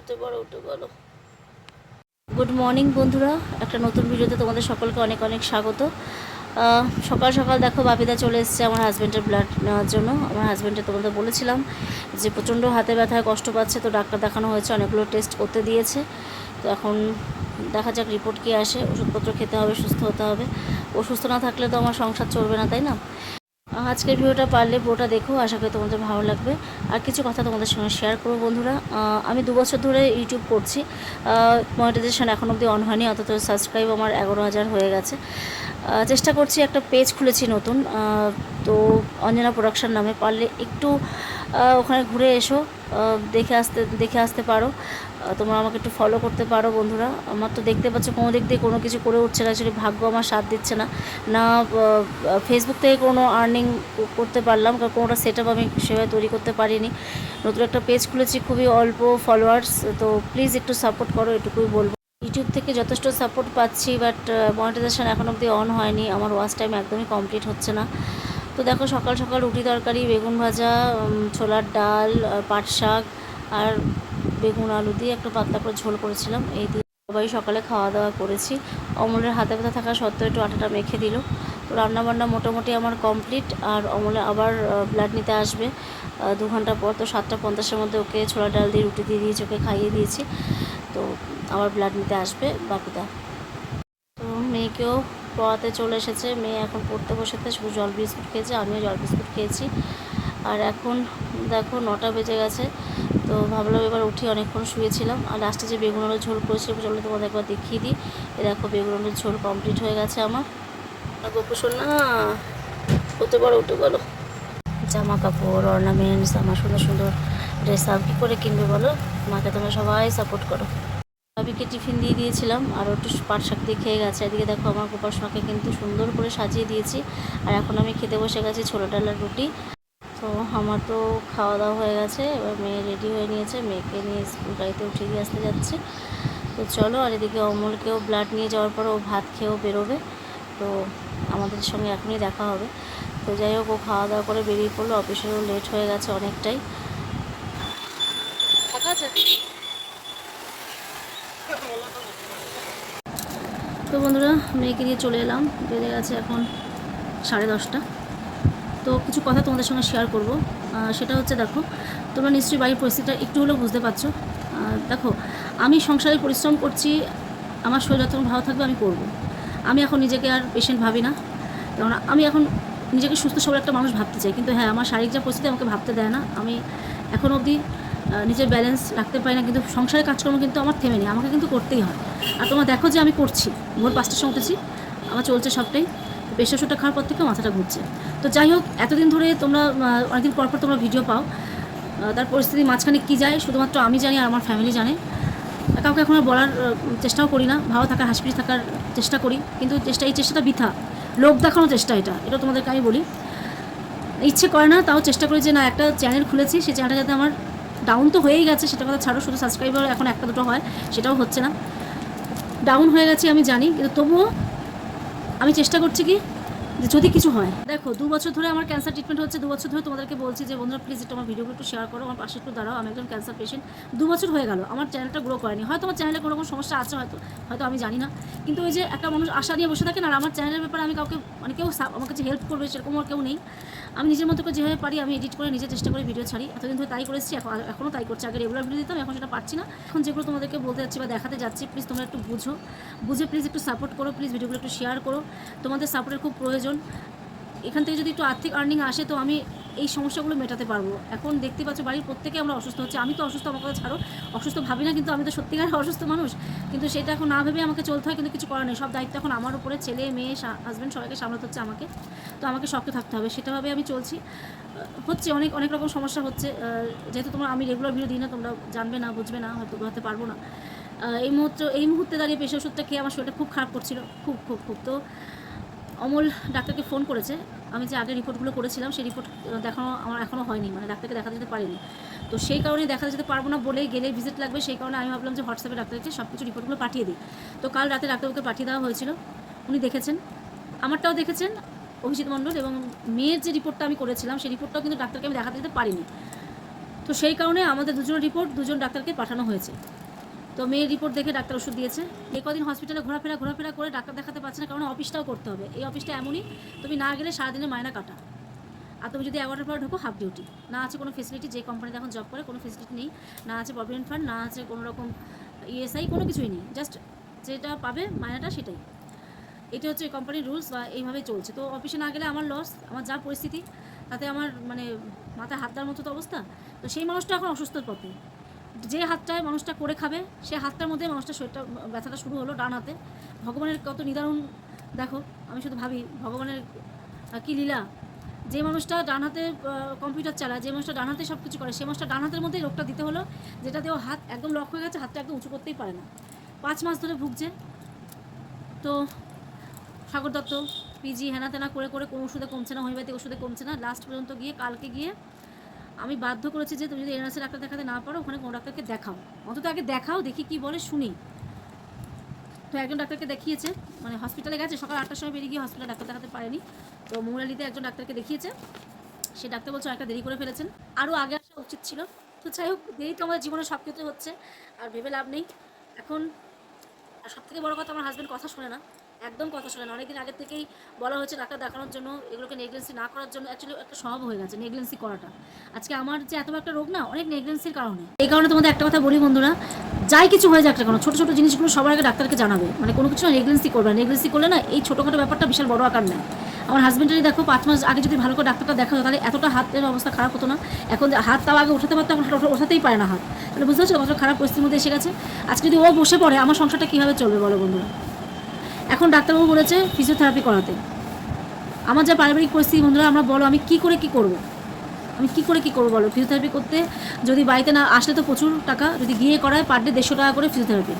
উঠে পড়ো উঠে পড়ো। গুড মর্নিং বন্ধুরা। একটা নতুন ভিডিওতে তোমাদের সকলকে অনেক অনেক স্বাগত। সকাল সকাল দেখো বাপিদা চলে এসেছে আমার হাজব্যান্ডের ব্লাড নেওয়ার জন্য। আমার হাজব্যান্ডে তোমাদের বলেছিলাম যে প্রচণ্ড হাতে ব্যথায় কষ্ট পাচ্ছে, তো ডাক্তার দেখানো হয়েছে, অনেকগুলো টেস্ট করতে দিয়েছে। তো এখন দেখা যাক রিপোর্ট কী আসে। ওষুধপত্র খেতে হবে, সুস্থ হতে হবে। অসুস্থ না থাকলে তো আমার সংসার চলবে না, তাই না? আজকের ভিডিওটা পারলে পুরোটা দেখো, আশা করি তোমাদের ভালো লাগবে। আর কিছু কথা তোমাদের সঙ্গে শেয়ার করব বন্ধুরা। আমি দু বছর ধরে ইউটিউব করছি। মনিটাইজেশন এখন অবধি অন হয়নি অথচ সাবস্ক্রাইব আমার এগারো হাজার হয়ে গেছে। চেষ্টা করছি একটা পেজ খুলেছি নতুন। তো অঞ্জনা প্রোডাকশান নামে, পারলে একটু ওখানে ঘুরে এসো দেখে আসতে দেখে আসতে পারো। তোমরা আমাকে একটু ফলো করতে পারো বন্ধুরা। আমার তো দেখতে পাচ্ছ, কোনো দিক দিয়ে কোনো কিছু করে উঠছে না আসলে ভাগ্য আমার সাথ দিচ্ছে না। না ফেসবুক থেকে কোনো আর্নিং করতে পারলাম, কারণ কোনোটা সেট আমি সেভাবে তৈরি করতে পারিনি। নতুন একটা পেজ খুলেছি, খুবই অল্প ফলোয়ার্স তো প্লিজ একটু সাপোর্ট করো, এটুকুই বলব। ইউটিউব থেকে যথেষ্ট সাপোর্ট পাচ্ছি বাট মনিটাইজেশন এখন অবধি অন হয়নি, আমার ওয়াচ টাইম একদমই কমপ্লিট হচ্ছে না। তো দেখো, সকাল সকাল রুটি তরকারি, বেগুন ভাজা ছোলার ডাল পাট শাক, আর বেগুন, আলু দিয়ে একটা পাতলা করে ঝোল করেছিলাম। এই দিয়ে সবাই সকালে খাওয়া দাওয়া করেছি। অমলের হাতে ব্যথা থাকা সত্ত্বেও একটু আটাটা মেখে দিল। তো রান্নাবান্না মোটামুটি আমার কমপ্লিট আর অমলে আবার ব্লাড নিতে আসবে দু ঘণ্টা পর। তো সাতটা পঞ্চাশের মধ্যে ওকে ছোলা ডাল দিয়ে রুটি দিয়ে দিয়েছি, ওকে খাইয়ে দিয়েছি। তো আবার ব্লাড নিতে আসবে বাপিদা তো মেয়েকেও পড়াতে চলে এসেছে। মেয়ে এখন পড়তে বসেছে, শুধু জল বিস্কুট খেয়েছে, আমিও জল বিস্কুট খেয়েছি। আর এখন দেখো নটা বেজে গেছে। তো ভাবলাম এবার উঠি অনেকক্ষণ শুয়েছিলাম আর লাস্টে যে বেগুন আলুর ঝোল করেছিলাম চলো তোমাদের একবার দেখিয়ে দিই। এ দেখো বেগুন আলুর ঝোল কমপ্লিট হয়ে গেছে আমার। আর না উঠতে পারো উঠে বলো জামা কাপড় অর্নামেন্টস আমার সুন্দর সুন্দর ড্রেস আপ কী করে কিনবে বলো? মাকে তোমরা সবাই সাপোর্ট করো। ভাবিকে টিফিন দিয়ে দিয়েছিলাম আর একটু পাট শাক দিয়ে খেয়ে গেছে। এদিকে দেখো আমার গোপাল কিন্তু সুন্দর করে সাজিয়ে দিয়েছি। আর এখন আমি খেতে বসে গেছি ছোটো ডালার রুটি। তো আমার তো খাওয়া দাওয়া হয়ে গেছে এবার মেয়ে রেডি হয়ে নিয়েছে মেয়েকে নিয়ে স্কুল গাড়িতে উঠিয়ে দিয়ে আসতে যাচ্ছে। তো চলো আর এদিকে অমলকেও ব্লাড নিয়ে যাওয়ার পর ও ভাত খেয়েও বেরোবে। তো আমাদের সঙ্গে এখনই দেখা হবে। তো যাই হোক ও খাওয়া দাওয়া করে বেরিয়ে পড়ল অফিসেরও লেট হয়ে গেছে অনেকটাই। তো বন্ধুরা মেয়েকে নিয়ে চলে এলাম। বেড়ে গেছে এখন সাড়ে দশটা। তো কিছু কথা তোমাদের সঙ্গে শেয়ার করব। সেটা হচ্ছে দেখো, তোমরা নিশ্চয়ই বাড়ির পরিস্থিতিটা একটু হলেও বুঝতে পারছ। দেখো, আমি সংসারে পরিশ্রম করছি, আমার শরীর যতক্ষণ ভালো থাকবে আমি করব। আমি এখন নিজেকে আর পেশেন্ট ভাবি না। কারণ আমি এখন নিজেকে সুস্থ সবল একটা মানুষ ভাবতে চাই। কিন্তু হ্যাঁ আমার শারীরিক যা পরিস্থিতি আমাকে ভাবতে দেয় না। আমি এখন অবধি নিজের ব্যালেন্স রাখতে পারি না। কিন্তু সংসারের কাজকর্ম কিন্তু আমার থেমে নেই। আমাকে কিন্তু করতেই হয়। আর তোমরা দেখো যে আমি করছি। ভোর পাঁচটার সময় উঠেছি। আমার চলছে সবটাই। প্রেশার শুটটা খাওয়ার পর থেকে মাথাটা ঘুরছে। তো যাই হোক, এতদিন ধরে তোমরা অনেকদিন পর পর তোমরা ভিডিও পাও। তার পরিস্থিতি মাঝখানে কী যায়, শুধুমাত্র আমি জানি আর আমার ফ্যামিলি জানে। কাউকে এখন আর বলার চেষ্টাও করি না। ভালো থাকার হাসপিটাল থাকার চেষ্টা করি। কিন্তু চেষ্টা, এই চেষ্টাটা বৃথা। লোক দেখানোর চেষ্টা এটা। এটা তোমাদেরকে আমি বলি। ইচ্ছে করে না, তাও চেষ্টা করি যে না, একটা চ্যানেল খুলেছি, সেই চ্যানেলটা যাতে আমার ডাউন তো হয়েই গেছে, সেটা কথা ছাড়ো। শুধু সাবস্ক্রাইবার এখন একটা দুটো হয়, সেটাও হচ্ছে না। ডাউন হয়ে গেছে আমি জানি, কিন্তু তবুও আমি চেষ্টা করছি কি যে যদি কিছু হয়, দেখো দু বছর ধরে আমার ক্যান্সার ট্রিটমেন্ট হচ্ছে, দু বছর ধরে তোমাদেরকে বলছি যে, বন্ধুরা প্লিজ একটু আমার ভিডিওগুলো একটু শেয়ার করো, আমার পাশে একটু দাঁড়াও, আমি একজন ক্যান্সার পেশেন্ট দু বছর হয়ে গেল, আমার চ্যানেলটা গ্রো করেনি। হয়তো আমার চ্যানেলে কোনো রকম সমস্যা আছে হয়তো হয়তো আমি জানি না। কিন্তু ওই যে একটা মানুষ আশা নিয়ে বসে থাকেন আর আমার চ্যানেলের ব্যাপারে আমি কাউকে মানে কেউ আমার কাছে হেল্প করবে, সেরকম আর কেউ নেই। আমি নিজের মতো করে যেভাবে পারি, আমি এডিট করে নিজে চেষ্টা করে ভিডিও ছাড়ি। এতদিন ধরে তাই করেছি, এখন এখনও তাই করছি। আগে রেগুলার ভিডিও দিতাম, এখন সেটা পারছি না। এখন যেগুলো তোমাদেরকে বলতে যাচ্ছি বা দেখাতে যাচ্ছি প্লিজ তোমরা একটু বুঝো। বুঝে প্লিজ একটু সাপোর্ট করো প্লিজ ভিডিওগুলো একটু শেয়ার করো। তোমাদের সাপোর্টের খুব প্রয়োজন। এখান থেকে যদি একটু আর্থিক আর্নিং আসে, তো আমি এই সমস্যাগুলো মেটাতে পারব। এখন দেখতে পাচ্ছ বাড়ির প্রত্যেকে আমরা অসুস্থ হচ্ছে। আমি তো অসুস্থ আমার কথা ছাড়ো। অসুস্থ ভাবি না, কিন্তু আমি তো সত্যিকার অসুস্থ মানুষ। কিন্তু সেটা এখন না ভেবে আমাকে চলতে হয়, কিন্তু কিছু করার নেই। সব দায়িত্ব এখন আমার উপরে। ছেলে, মেয়ে হাজব্যান্ড সবাইকে সামলাতে হচ্ছে আমাকে। তো আমাকে সবকে থাকতে হবে। সেটাভাবে আমি চলছি। হচ্ছে অনেক অনেক রকম সমস্যা হচ্ছে। যেহেতু তোমরা, আমি রেগুলার ভিডিও দিই না, তোমরা জানবে না, বুঝবে না, হয়তো বোঝাতে পারব না। এই মুহূর্তে এই মুহূর্তে দাঁড়িয়ে পেশা ওষুধটা খেয়ে আমার শরীরটা খুব খারাপ করছিল। খুব খুব খুব। তো অমল ডাক্তারকে ফোন করেছে। আমি যে আগে রিপোর্টগুলো করেছিলাম, সেই রিপোর্ট দেখানো আমার এখনও হয়নি। মানে ডাক্তারকে দেখাতে যেতে পারিনি। তো সেই কারণে দেখা যেতে পারব না বলে গেলে ভিজিট লাগবে। সেই কারণে আমি ভাবলাম যে হোয়াটসঅ্যাপে ডাক্তারকে সব কিছু রিপোর্টগুলো পাঠিয়ে দিই। তো কাল রাতে ডাক্তারবাবুকে পাঠিয়ে দেওয়া হয়েছিল। উনি দেখেছেন। আমারটাও দেখেছেন, অভিজিৎ মণ্ডল এবং মেয়ের যে রিপোর্টটা আমি করেছিলাম, সেই রিপোর্টটাও কিন্তু ডাক্তারকে আমি দেখাতে যেতে পারিনি। তো তো সেই কারণে আমাদের দুজনের রিপোর্ট দুজন ডাক্তারকে পাঠানো হয়েছে। তো মেয়ের রিপোর্ট দেখে ডাক্তার ওষুধ দিয়েছে। এই কদিন হসপিটালে ঘোরাফেরা ঘোরাফেরা করে ডাক্তার দেখাতে পারছে না, কারণ অফিসটাও করতে হবে। এই অফিসটা এমনই, তুমি না গেলে সারাদিনে মায়না কাটা। আর তুমি যদি এগারোটার পর ঢোকো হাফ ডিউটি না আছে কোনো ফেসিলিটি যে কোম্পানিতে এখন জব করে, কোনো ফেসিলিটি নেই। না আছে প্রভিডেন্ট ফান্ড না আছে কোনো রকম ইএসআই কোনো কিছুই নেই। জাস্ট যেটা পাবে মায়নাটা সেটাই। এটা হচ্ছে কোম্পানির রুলস বা এইভাবেই চলছে। তো অফিসে না গেলে আমার লস আমার যা পরিস্থিতি, তাতে আমার মানে মাথায় হাত দেওয়ার মতো তো অবস্থা। তো সেই মানুষটা এখন অসুস্থর পথে। যে হাতটায় মানুষটা করে খাবে, সে হাতটার মধ্যে মানুষটা শরীরটা ব্যথাটা শুরু হলো ডান হাতে। ভগবানের কত নিদারুণ, দেখো, আমি শুধু ভাবি, ভগবানের কি লীলা? যে মানুষটা ডান হাতে কম্পিউটার চালায়, যে মানুষটা ডান হাতে সব কিছু করে, সে মানুষটা ডান হাতের মধ্যেই রোগটা দিতে হলো, যেটাতে ও হাত একদম লক হয়ে গেছে, হাতটা একদম উঁচু করতেই পারে না। পাঁচ মাস ধরে ভুগছে। তো সাগর দত্ত পিজি হেনা তেনা করে করে কোনো ওষুধে কমছে না হোমিওপ্যাথিক ওষুধে কমছে না। লাস্ট পর্যন্ত গিয়ে, কালকে গিয়ে আমি বাধ্য করেছি যে তুমি যদি এনআরসি ডাক্তার দেখাতে না পারো, ওখানে কোনো ডাক্তারকে দেখাও। অন্তত আগে দেখাও, দেখি কি বলে, শুনি। তো একজন ডাক্তারকে দেখিয়েছে মানে হসপিটালে গেছে, সকাল আটটার সময় বেরিয়ে গিয়ে হসপিটালে ডাক্তার দেখাতে পারেনি। তো মঙ্গলালিতে একজন ডাক্তারকে দেখিয়েছে। সে ডাক্তার বলছে একটা দেরি করে ফেলেছেন। আরও আগে আসা উচিত ছিল। তো যাই হোক, দেরি তো আমাদের জীবনে সব কিছু হচ্ছে, আর ভেবে লাভ নেই। এখন, আর সব থেকে বড় কথা, আমার হাজব্যান্ড কথা শোনে না। একদম কথা শোনে না। অনেকদিন আগের থেকেই বলা হয়েছে ডাক্তার দেখানোর জন্য, এগুলোকে নেগলেন্সি না করার জন্য অ্যাকচুয়ালি একটা স্বভাব হয়ে গেছে, নেগলেন্সি করাটা। আজকে আমার যে এত একটা রোগ না, অনেক নেগলেন্সির কারণে। এই কারণে তোমাদের একটা কথা বলি বন্ধুরা, যাই কিছু হয়ে যাক কেন, ছোটো ছোটো জিনিসগুলো সবার আগে ডাক্তারকে জানাবে। মানে কোনো কিছু নেগলেন্সি করবে নেগলেন্সি করলে না এই ছোটোখাটো ব্যাপারটা বিশাল বড় আকার নেয়। আমার হাজব্যান্ডেরই দেখো, পাঁচ মাস আগে যদি ভালো করে ডাক্তারটা দেখা তাহলে এতটা হাতের অবস্থা খারাপ হতো না। এখন হাত তাও আগে উঠাতে পারতো, এখন ওঠা- ওঠাতেই পারে না হাত। তাহলে বুঝতে পারছ কতটা খারাপ পরিস্থিতির মধ্যে এসে গেছে? আজকে যদি ও বসে পড়ে, আমার সংসারটা কীভাবে চলবে বলো বন্ধুরা? এখন ডাক্তারবাবু বলেছে ফিজিওথেরাপি করাতে। আমার যা পারিবারিক পরিস্থিতি বন্ধুরা, আমরা বলো, আমি কি করে কি করব? আমি কি করে কি করব বলো? ফিজিওথেরাপি করতে যদি বাড়িতে না আসলে তো প্রচুর টাকা, যদি গিয়ে করায় পার ডে দেড়শো টাকা করে ফিজিওথেরাপি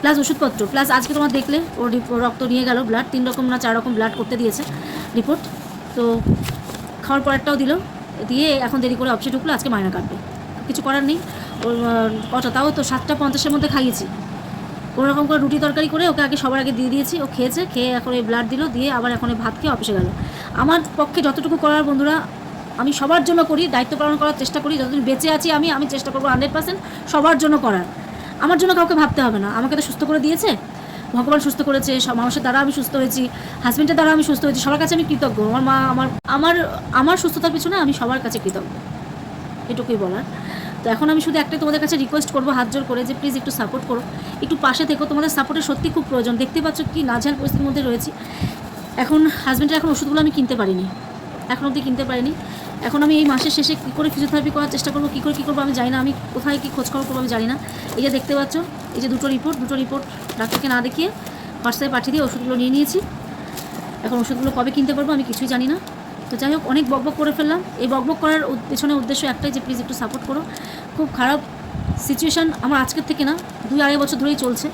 প্লাস ওষুধপত্র। প্লাস আজকে তোমার দেখলে ওর রক্ত নিয়ে গেল ব্লাড তিন রকম না চার রকম ব্লাড করতে দিয়েছে রিপোর্ট তো খাওয়ার পরেরটাও দিল, দিয়ে এখন দেরি করে অফিসে ঢুকলো, আজকে মায়না কাটবে। কিছু করার নেই। ওর কটা? তাও তো সাতটা পঞ্চাশের মধ্যে খাইয়েছি। রকম করে রুটি তরকারি করে ওকে আগে সবার আগে দিয়ে দিয়েছি। ও খেয়েছে, খেয়ে এখন এই ব্লাড দিল, দিয়ে আবার এখন ভাত খেয়ে অফিসে গেল। আমার পক্ষে যতটুকু করার বন্ধুরা, আমি সবার জন্য করি, দায়িত্ব পালন করার চেষ্টা করি, যতদিন বেঁচে আছি আমি আমি চেষ্টা করব হান্ড্রেড পার্সেন্ট সবার জন্য করার। আমার জন্য কাউকে ভাবতে হবে না, আমাকে তো সুস্থ করে দিয়েছে। ভগবান সুস্থ করেছে, সব মানুষের দ্বারা আমি সুস্থ হয়েছি হাজবেন্ডের দ্বারা আমি সুস্থ হয়েছি, সবার কাছে আমি কৃতজ্ঞ। আমার মা, আমার আমার আমার সুস্থতার পিছনে আমি সবার কাছে কৃতজ্ঞ। এটুকুই বলার। তো এখন আমি শুধু একটাই তোমাদের কাছে রিকোয়েস্ট করব, হাত জোর করে যে প্লিজ একটু সাপোর্ট করো। একটু পাশে থেকো, তোমাদের সাপোর্টের সত্যি খুব প্রয়োজন। দেখতে পাচ্ছ কি নাজেহাল পরিস্থিতির মধ্যে রয়েছি। এখন হাজব্যান্ডের এখন ওষুধগুলো আমি কিনতে পারিনি। এখন অবধি কিনতে পারিনি। এখন আমি এই মাসের শেষে কী করে ফিজিওথেরাপি করার চেষ্টা করব, কী করে কী করব আমি জানি না। আমি কোথায় কী খোঁজ খবর করব আমি জানি না। এই যে দেখতে পাচ্ছ, এই যে দুটো রিপোর্ট দুটো রিপোর্ট ডাক্তারকে না দেখিয়ে হোয়াটসঅ্যাপে পাঠিয়ে দিয়ে ওষুধগুলো নিয়ে নিয়েছি। এখন ওষুধগুলো কবে কিনতে পারব আমি কিছুই জানি না। তো যাই হোক, অনেক বকবক করে ফেললাম। এই বকবক করার পেছনে উদ্দেশ্য একটাই যে প্লিজ একটু সাপোর্ট করো। খুব খারাপ সিচুয়েশান আমার আজকের থেকে না, দুই আড়াই বছর ধরেই চলছে।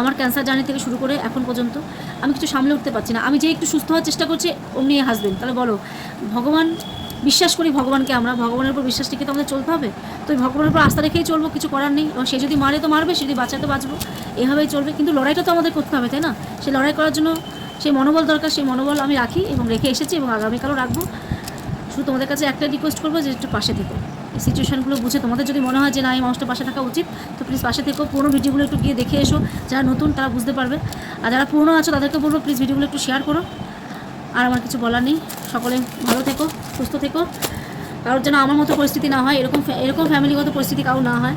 আমার ক্যান্সার জার্নি থেকে শুরু করে এখন পর্যন্ত। আমি কিছু সামলে উঠতে পারছি না। আমি যে একটু সুস্থ হওয়ার চেষ্টা করছি, অমনি হাসবেন তাহলে বলো, ভগবান, বিশ্বাস করি ভগবানকে আমরা। ভগবানের উপর বিশ্বাস রেখে তো আমাদের চলতে হবে। তো ভগবানের উপর আস্থা রেখেই চলবো, কিছু করার নেই। এবং সে যদি মারে তো মারবে, সে যদি বাঁচাতে বাঁচবো, এভাবেই চলবে। কিন্তু লড়াইটা তো আমাদের করতে হবে, তাই না? সেই লড়াই করার জন্য সেই মনোবল দরকার, সেই মনোবল আমি রাখি এবং রেখে এসেছি এবং আগামীকালও রাখব। শুধু তোমাদের কাছে একটা রিকোয়েস্ট করব যে একটু পাশে থেকো। এই সিচুয়েশানগুলো বুঝে তোমাদের যদি মনে হয় যে না, এই মানুষটা পাশে থাকা উচিত, তো প্লিজ পাশে থেকো। পুরোনো ভিডিওগুলো একটু গিয়ে দেখে এসো। যারা নতুন, তারা বুঝতে পারবে। আর যারা পুরনো আছো, তাদেরকে বলব প্লিজ ভিডিওগুলো একটু শেয়ার করো। আর আমার কিছু বলার নেই। সকলে ভালো থেকো, সুস্থ থেকো। কারোর যেন আমার মতো পরিস্থিতি না হয়, এরকম এরকম ফ্যামিলিগত পরিস্থিতি কারও না হয়।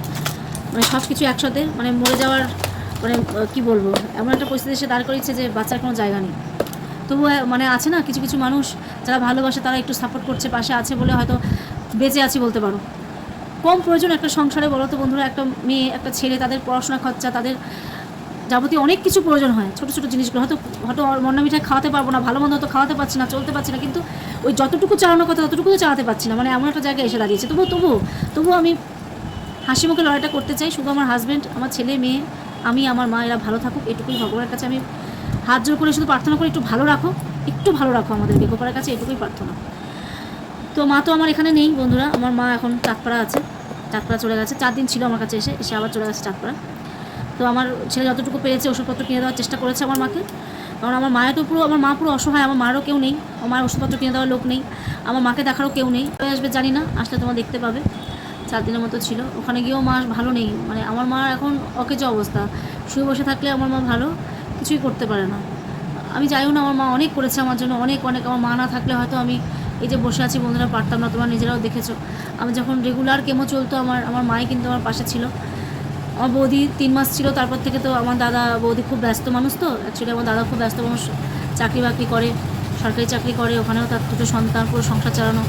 মানে সব কিছু একসাথে মানে মরে যাওয়ার মানে কি বলব? এমন একটা পরিস্থিতি এসে দাঁড় করিয়েছে যে বাচ্চার কোনো জায়গা নেই। তবু মানে আছে না, কিছু কিছু মানুষ যারা ভালোবাসে, তারা একটু সাপোর্ট করছে, পাশে আছে বলে হয়তো বেঁচে আছি বলতে পারো। কম প্রয়োজন একটা সংসারে, বলো তো বন্ধুরা, একটা মেয়ে, একটা ছেলে, তাদের পড়াশোনা খরচা, তাদের যাবতীয় অনেক কিছু প্রয়োজন হয়। ছোটো ছোটো জিনিসগুলো, হয়তো হয়তো মন্না মিঠাই খাওয়াতে পারব না, ভালো মন্দ হয়তো খাওয়াতে পারছি না, চলতে পারছি না, কিন্তু ওই যতটুকু চালানোর কথা ততটুকু তো চালাতে পারছি না। মানে এমন একটা জায়গায় এসে দাঁড়িয়েছে। তবুও তবুও তবুও আমি হাসি মুখে লড়াইটা করতে চাই। শুধু আমার হাজব্যান্ড আমার ছেলে, মেয়ে আমি, আমার মা, এরা ভালো থাকুক, এটুকুই ভগবানের কাছে আমি হাত জোর করে শুধু প্রার্থনা করি, একটু ভালো রাখো, একটু ভালো রাখো আমাদের বেগোপাড়ার কাছে এটুকুই প্রার্থনা। তো মা তো আমার এখানে নেই বন্ধুরা, আমার মা এখন চাঁদপাড়া আছে, চাঁদপাড়া চলে গেছে, চার দিন ছিল আমার কাছে এসে এসে আবার চলে গেছে চাঁদপাড়া। তো আমার ছেলে যতটুকু পেরেছে ওষুধপত্র কিনে দেওয়ার চেষ্টা করেছে আমার মাকে, কারণ আমার মায়ের তো পুরো, আমার মা পুরো অসহায়, আমার মারও কেউ নেই, আমার ওষুধপত্র কিনে দেওয়ার লোক নেই, আমার মাকে দেখারও কেউ নেই আসবে জানি না, আসলে তোমার দেখতে পাবে। চার দিনের মতো ছিল। ওখানে গিয়েও মা ভালো নেই। মানে আমার মা এখন অকেজো অবস্থা। শুয়ে বসে থাকলে আমার মা ভালো, কিছুই করতে পারে না। আমি যাইও না, আমার মা অনেক করেছে আমার জন্য। অনেক অনেক। আমার মা না থাকলে হয়তো আমি এই যে বসে আছি, বন্ধুরা, পারতাম না, তোমরা নিজেরাও দেখেছ। আমি যখন রেগুলার কেমো চলতো, আমার আমার মাই কিন্তু আমার পাশে ছিল। আমার বৌদি তিন মাস ছিল, তারপর থেকে তো আমার দাদা, বৌদি খুব ব্যস্ত মানুষ তো। অ্যাকচুয়ালি আমার দাদা খুব ব্যস্ত মানুষ। চাকরি বাকরি করে, সরকারি চাকরি করে, ওখানেও তার দুটো সন্তান, পুরো সংসার চালানো।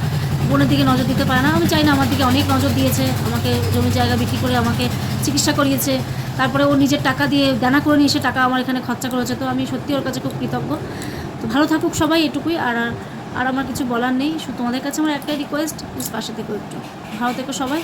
বোনের দিকে নজর দিতে পারে না। আমি চাই না আমার দিকে অনেক নজর দিয়েছে, আমাকে জমি জায়গা বিক্রি করে আমাকে চিকিৎসা করিয়েছে। তারপরে ও নিজের টাকা দিয়ে দানা করে নিয়ে এসে টাকা আমার এখানে খরচা করেছে। তো আমি সত্যি ওর কাছে খুব কৃতজ্ঞ। তো ভালো থাকুক সবাই এটুকুই। আর আর আমার কিছু বলার নেই। শুধু তোমাদের কাছে আমার একটাই রিকোয়েস্ট পাশে থেকে একটু। ভালো থেকো সবাই।